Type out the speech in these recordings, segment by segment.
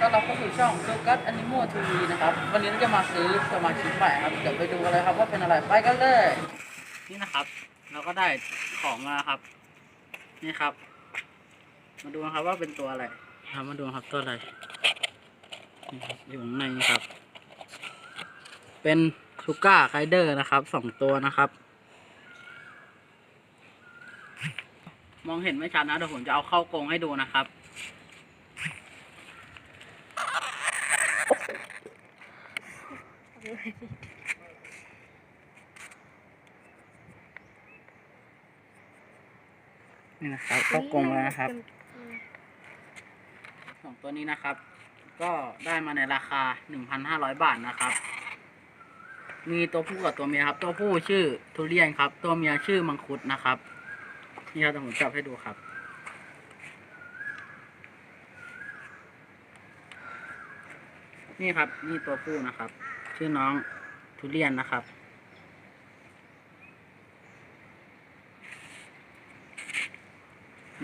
ต้อนรับเข้าสู่ช่องโฟกัสอนิโมทีวีนะครับ วันนี้เราจะมาซื้อสมาชิกใหม่ครับ เดี๋ยวไปดูกันเลยครับว่าเป็นอะไร ไปกันเลย นี่นะครับ เราก็ได้ของมาครับ นี่ครับ มาดูนะครับว่าเป็นตัวอะไรครับมาดูครับตัวอะไรนี่ครับอยู่ข้างในนี่ครับ เป็นชูก้าไคเดอร์นะครับสองตัวนะครับ มองเห็นไม่ชัดนะเดี๋ยวผมจะเอาเข้ากรงให้ดูนะครับ นี่นะครับเข้ากรงแล้วนะครับสองตัวนี้นะครับ ก็ได้มาในราคา1,500บาทนะครับ มีตัวผู้กับตัวเมียครับ ตัวผู้ชื่อทุเรียนครับ ตัวเมียชื่อมังคุดนะครับนี่ครับเดี๋ยวผมจับให้ดูครับนี่ครับ นี่ตัวผู้นะครับ ชื่อน้องทุเรียนนะครับ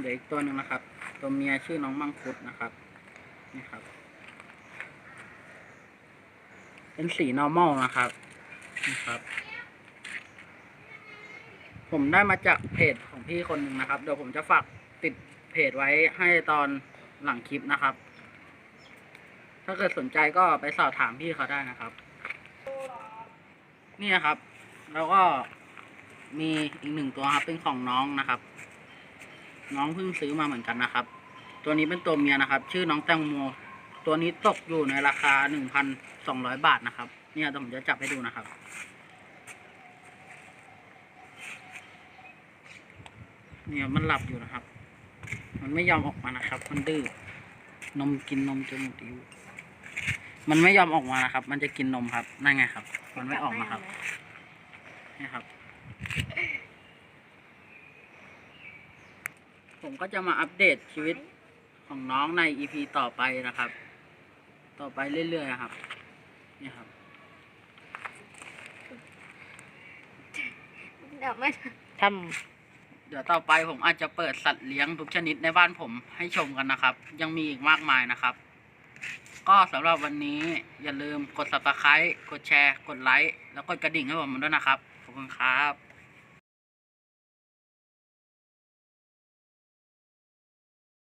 เดี๋ยวอีกตัวหนึ่งนะครับ ตัวเมียชื่อน้องมังคุดนะครับ นี่ครับ เป็นสี normal นะครับนี่ครับ ผมได้มาจากเพจของพี่คนหนึ่งนะครับ เดี๋ยวผมจะฝากติดเพจไว้ให้ตอนหลังคลิปนะครับ ถ้าเกิดสนใจก็ไปสอบถามพี่เขาได้นะครับ นี่นะครับ แล้วก็มีอีกหนึ่งตัวครับเป็นของน้องนะครับ น้องเพิ่งซื้อมาเหมือนกันนะครับ ตัวนี้เป็นตัวเมียนะครับ ชื่อน้องแตงโม ตัวนี้ตกอยู่ในราคาหนึ่งพันสองร้อยบาทนะครับ เนี่ยผมจะจับให้ดูนะครับ เนี่ยมันหลับอยู่นะครับ มันไม่ยอมออกมานะครับ มันดื้อนมกินนมจนหมดอายุ มันไม่ยอมออกมานะครับ มันจะกินนมครับ นั่นไงครับ มันไม่ออกมาครับ นี่ครับ ผมก็จะมาอัปเดตชีวิตของน้องใน EP ต่อไปนะครับ ต่อไปเรื่อยๆนะครับ นี่ครับเดี๋ยวไม่ทเดี๋ยวต่อไปผมอาจจะเปิดสัตว์เลี้ยงทุกชนิดในบ้านผมให้ชมกันนะครับ ยังมีอีกมากมายนะครับ ก็สำหรับวันนี้อย่าลืมกด subscribe กดแชร์ กดไลค์ แล้วกดกระดิ่งให้ผมด้วยนะครับ ขอบคุณครับ